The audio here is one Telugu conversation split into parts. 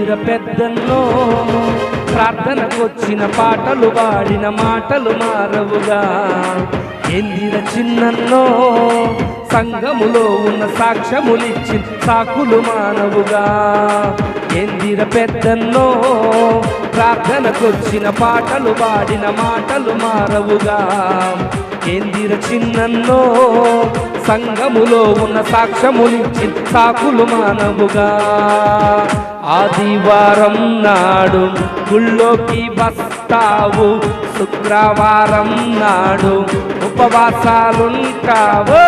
పెద్దన్నో ప్రార్థనకొచ్చిన పాటలు పాడిన మాటలు మారవుగా. ఎందిర చిన్నన్నో సంఘములో ఉన్న సాక్ష్యములిచ్చి సాకులు మానవుగా. ఎందిర పెద్దన్నో ప్రార్థనకొచ్చిన పాటలు పాడిన మాటలు మారవుగా. ఎందిర చిన్నన్నో సంఘములో ఉన్న సాక్ష్యములిచ్చి సాకులు మానవుగా. ఆదివారం నాడు గుళ్ళోకి వస్తావు. శుక్రవారం నాడు ఉపవాసాలుంటావు.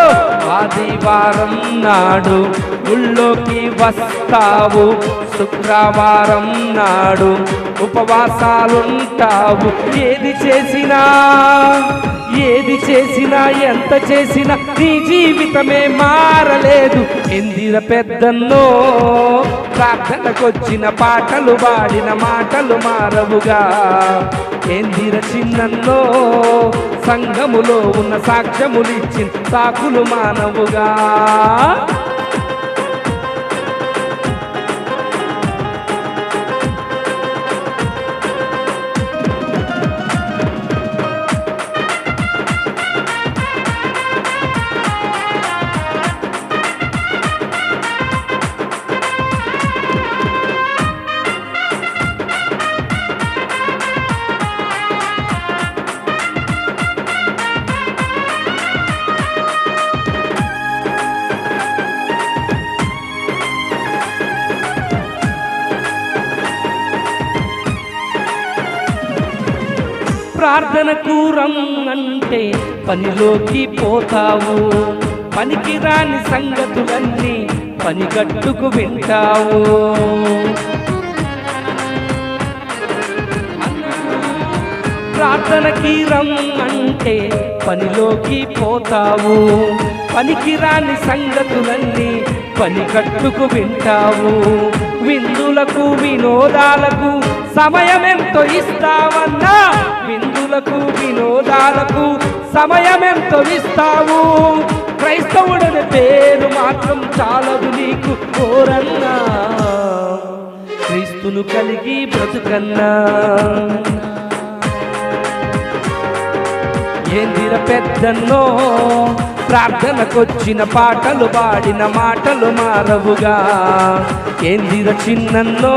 ఆదివారం నాడు గుళ్ళోకి వస్తావు. శుక్రవారం నాడు ఉపవాసాలుంటావు. ఏది చేసినా ఏది చేసినా ఎంత చేసినా నీ జీవితమే మారలేదు. ఎందిర పెద్దన్నో ప్రార్థనకొచ్చిన పాటలు పాడిన మాటలు మారవుగా. ఎందిర చిన్నన్నో సంఘములో ఉన్న సాక్ష్యములిచ్చిన సాకులు మానవుగా. ప్రార్థనకు రమ్మంటే పనిలోకి పోతావు. పనికి రాని సంగతులన్నీ పనిగట్టుకు వింటావు. ప్రార్థనకి రమ్మంటే పనిలోకి పోతావు. పనికి రాని సంగతులన్నీ పని కట్టుకు వింటావు. విందులకు వినోదాలకు సమయమెంతో ఇస్తావన్నా? విందులకు వినోదాలకు సమయమెంతో ఇస్తావు? క్రైస్తవుడని పేరు మాత్రం చాలదు నీకు కోరన్నా క్రీస్తును కలిగి బ్రతుకన్నా. ఏందిర పెద్దన్నో? ప్రార్థనకొచ్చిన పాటలు పాడిన మాటలు మారవుగా. ఏందిర చిన్నన్నో?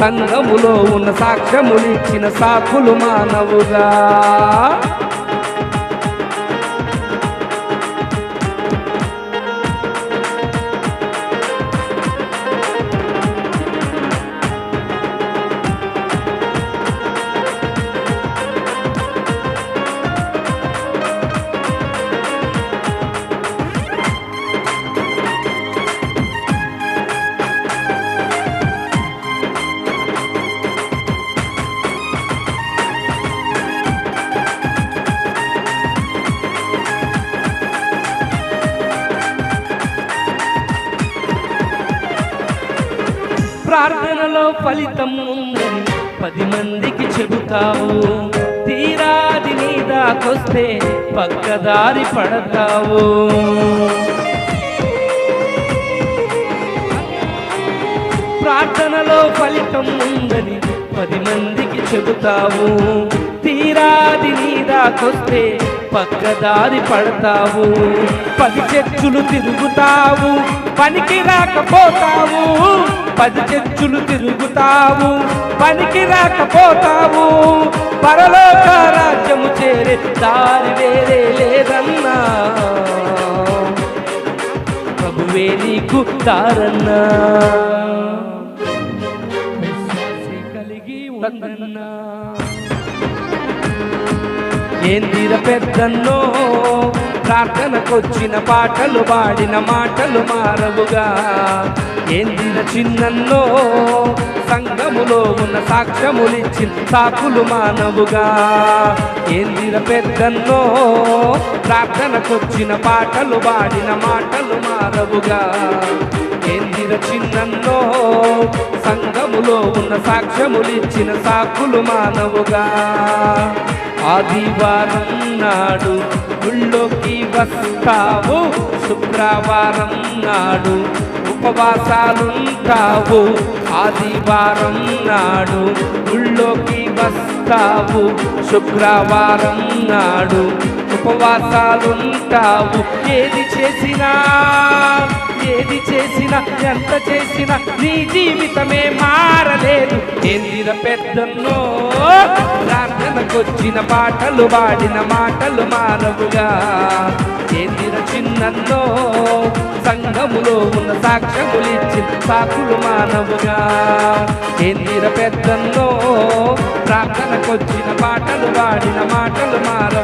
సంఘములో ఉన్న సాక్ష్యములిచ్చిన సాకులు మానవుగా. ప్రార్థనలో ఫలితం ఉందని పది మందికి చెబుతావు. తీరాది నీ దాకొస్తే పక్కదారి పడతావు. ప్రార్థనలో ఫలితం ఉందని పది మందికి చెబుతావు. తీరాది నీ దాకొస్తే పక్కదారి పడతావు. పది చర్చులు తిరుగుతావు పనికి రాకపోతావు. పది చర్చులు తిరుగుతావు పనికి రాకపోతావు పరలోక రాజ్యము చేరే దారి వేరే లేదన్నా. ప్రభువే నీకు దారన్నా. కలిగి ఉండన్నా ఏందిర పెద్దన్నో? ప్రార్థనకొచ్చిన పాటలు పాడిన మాటలు మారవుగా. ఏందిన చిన్నన్నో సంఘములో ఉన్న సాక్ష్యములిచ్చిన సాకులు మానవుగా. ఏందిన పెద్దన్నో ప్రార్థనకొచ్చిన పాటలు పాడిన మాటలు మారవుగా. ఏందిన చిన్నన్నో సంఘములో ఉన్న సాక్ష్యములిచ్చిన సాకులు మానవుగా. ఆదివారం నాడు గుళ్ళోకి వస్తావు. శుక్రవారం నాడు ఉపవాసాలుంటావు. ఆదివారం నాడు గుళ్ళోకి వస్తావు. శుక్రవారం నాడు ఉపవాసాలుంటావు. ఏది చేసినా ఏది చేసినా ఎంత చేసినా నీ జీవితమే మారలేదు. ఏందిర పెద్దన్నో ప్రార్థనకొచ్చిన పాటలు పాడిన మాటలు మానవుగా ఏందిర చిన్నన్నో సంఘములో ఉన్న సాక్ష్యములిచ్చిన సాకులు మానవుగా. ఏందిర పెద్దన్నో ప్రార్థనకొచ్చిన పాటలు పాడిన మాటలు మారవు.